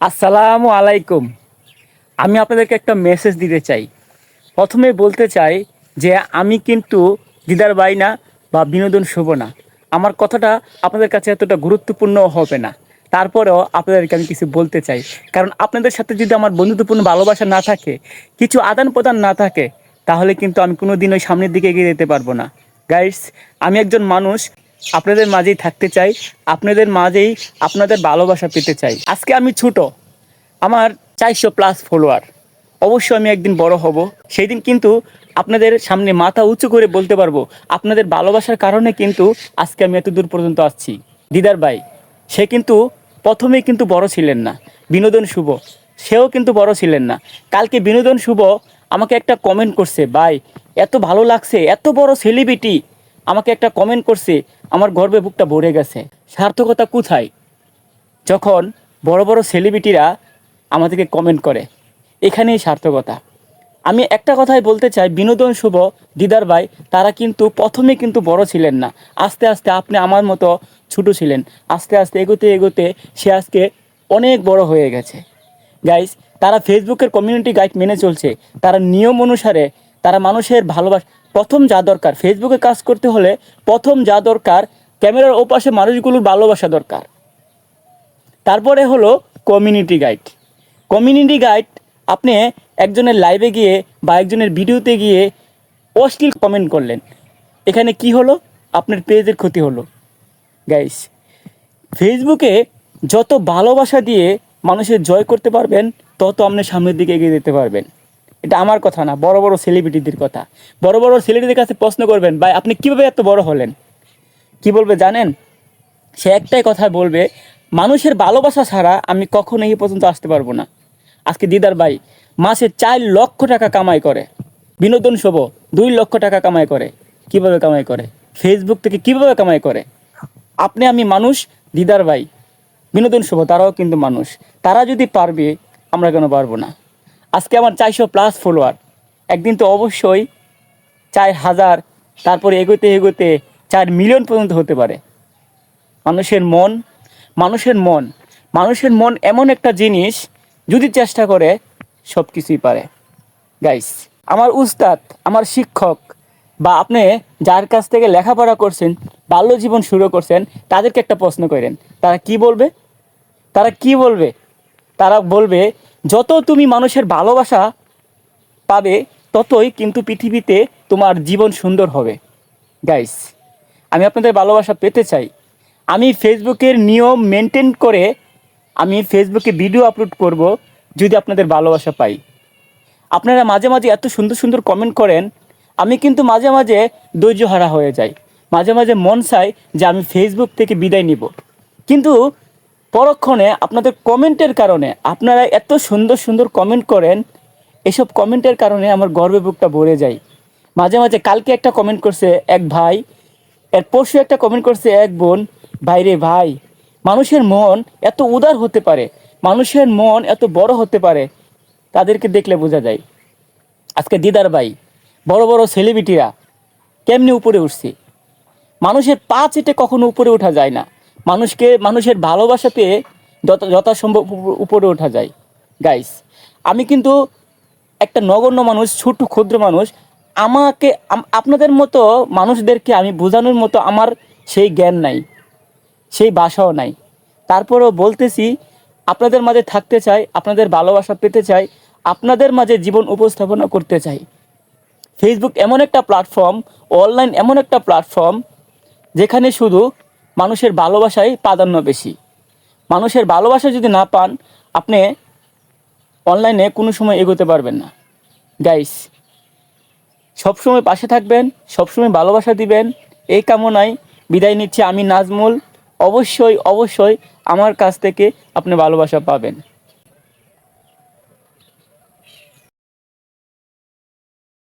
আসসালামু আলাইকুম। আমি আপনাদেরকে একটা মেসেজ দিতে চাই। প্রথমে বলতে চাই যে আমি কিন্তু দিদার বাই না বা বিনোদন শুভ না। আমার কথাটা আপনাদের কাছে এতটা গুরুত্বপূর্ণ হবে না। তারপরেও আপনাদেরকে আমি কিছু বলতে চাই। কারণ আপনাদের সাথে যদি আমার বন্ধুত্বপূর্ণ ভালোবাসা না থাকে, কিছু আদান প্রদান না থাকে, তাহলে কিন্তু আমি কোনো দিন ওই সামনের দিকে এগিয়ে যেতে পারব না। গাইস আমি একজন মানুষ আপনাদের মাঝেই থাকতে চাই, আপনাদের মাঝেই আপনাদের ভালোবাসা পেতে চাই। আজকে আমি ছোট, আমার চারশো প্লাস ফলোয়ার অবশ্যই আমি একদিন বড় হব। সেই দিন কিন্তু আপনাদের সামনে মাথা উঁচু করে বলতে পারব, আপনাদের ভালোবাসার কারণে কিন্তু আজকে আমি এত দূর পর্যন্ত আসছি। দিদার ভাই, সে কিন্তু প্রথমেই কিন্তু বড় ছিলেন না। বিনোদন শুভ, সেও কিন্তু বড় ছিলেন না। কালকে বিনোদন শুভ আমাকে একটা কমেন্ট করছে, ভাই, এত ভালো লাগছে, এত বড় সেলিব্রিটি আমাকে একটা কমেন্ট করছে, আমার গর্বে বুকটা ভরে গেছে। সার্থকতা কোথায়? যখন বড় বড় সেলিব্রিটিরা আমাদেরকে কমেন্ট করে, এখানেই সার্থকতা। আমি একটা কথাই বলতে চাই, বিনোদন শুভ, দিদার ভাই, তারা কিন্তু প্রথমে কিন্তু বড় ছিলেন না। আস্তে আস্তে আপনি আমার মতো ছোটো ছিলেন। আস্তে আস্তে এগোতে এগোতে সে আজকে অনেক বড় হয়ে গেছে। গাইস তারা ফেসবুকের কমিউনিটি গাইড মেনে চলছে। তারা নিয়ম অনুসারে তারা মানুষের ভালোবাসা প্রথম যা দরকার। ফেসবুকে কাজ করতে হলে প্রথম যা দরকার, ক্যামেরার ওপাশে মানুষগুলোর ভালোবাসা দরকার। তারপরে হলো কমিউনিটি গাইড কমিউনিটি গাইড আপনি একজনের লাইভে গিয়ে বা একজনের ভিডিওতে গিয়ে অশ্লীল কমেন্ট করলেন। এখানে কি হলো? আপনার পেজের ক্ষতি হলো। গাইস ফেসবুকে যত ভালোবাসা দিয়ে মানুষের জয় করতে পারবেন, তত আপনি সামনের দিকে এগিয়ে যেতে পারবেন। এটা আমার কথা না, বড় বড় সেলিব্রিটিদের কথা। বড় বড় সেলিব্রিটিদের কাছে প্রশ্ন করবেন, ভাই, আপনি কীভাবে এত বড় হলেন? কি বলবে জানেন? সে একটাই কথা বলবে, মানুষের ভালোবাসা ছাড়া আমি কখনো এই পর্যন্ত আসতে পারব না। আজকে দিদার ভাই, মাসে চার লক্ষ টাকা কামাই করে। বিনোদন শোভ, দুই লক্ষ টাকা কামাই করে। কীভাবে কামাই করে? ফেসবুক থেকে কীভাবে কামাই করে? আপনি, আমি মানুষ, দিদার ভাই। বিনোদন শুভ, তারাও কিন্তু মানুষ। তারা যদি পারবে, আমরা কেন পারব না? আজকে আমার চারশো প্লাস ফলোয়ার একদিন তো অবশ্যই চার হাজার, তারপরে এগোতে এগোতে চার মিলিয়ন পর্যন্ত হতে পারে। মানুষের মন মানুষের মন মানুষের মন এমন একটা জিনিস, যদি চেষ্টা করে সব কিছুই পারে। গাইস আমার উস্তাদ, আমার শিক্ষক, বা আপনি যার কাছ থেকে লেখাপড়া করছেন বাল্য জীবন শুরু করছেন, তাদেরকে একটা প্রশ্ন করেন। তারা কি বলবে? তারা কি বলবে? তারা বলবে যত তুমি মানুষের ভালোবাসা পাবে, ততই কিন্তু পৃথিবীতে তোমার জীবন সুন্দর হবে। গাইস আমি আপনাদের ভালোবাসা পেতে চাই। আমি ফেসবুকের নিয়ম মেনটেন করে আমি ফেসবুকে ভিডিও আপলোড করব যদি আপনাদের ভালোবাসা পাই। আপনারা মাঝে মাঝে এত সুন্দর সুন্দর কমেন্ট করেন, আমি কিন্তু মাঝে মাঝে ধৈর্যহারা হয়ে যাই। মাঝে মাঝে মন চাই যে আমি ফেসবুক থেকে বিদায় নিব। কিন্তু পরক্ষণে আপনাদের কমেন্টের কারণে আপনারা এত সুন্দর সুন্দর কমেন্ট করেন, এসব কমেন্টের কারণে আমার গর্বে বুকটা ভরে যায়। মাঝে মাঝে কালকে একটা কমেন্ট করছে এক ভাই, এর পরশু একটা কমেন্ট করছে এক বোন, ভাই রে ভাই, মানুষের মন এত উদার হতে পারে, মানুষের মন এত বড় হতে পারে, তাদেরকে দেখলে বোঝা যায়। আজকে দিদার ভাই, বড় বড় সেলিব্রিটিরা কেমনি উপরে উঠছে? মানুষের পা চেটে কখনো উপরে ওঠা যায় না। মানুষকে, মানুষের ভালোবাসা পেয়ে যত যথাসম্ভব উপ- উপরে ওঠা যায়। গাইস আমি কিন্তু একটা নগণ্য মানুষ ছোট ক্ষুদ্র মানুষ। আমাকে আপনাদের মতো মানুষদেরকে আমি বোঝানোর মতো আমার সেই জ্ঞান নাই, সেই বাসাও নাই। তারপরেও বলতেছি, আপনাদের মাঝে থাকতে চাই, আপনাদের ভালোবাসা পেতে চাই, আপনাদের মাঝে জীবন উপস্থাপনা করতে চাই। ফেসবুক এমন একটা প্ল্যাটফর্ম অনলাইন এমন একটা প্ল্যাটফর্ম যেখানে শুধু মানুষের ভালোবাসাই প্রাধান্য বেশি। মানুষের ভালোবাসা যদি না পান, আপনি অনলাইনে কোনো সময় এগোতে পারবেন না। গাইস সবসময় পাশে থাকবেন, সবসময় ভালোবাসা দিবেন। এই কামনায় বিদায় নিচ্ছি আমি নাজমুল। অবশ্যই অবশ্যই আমার কাছ থেকে আপনি ভালোবাসা পাবেন।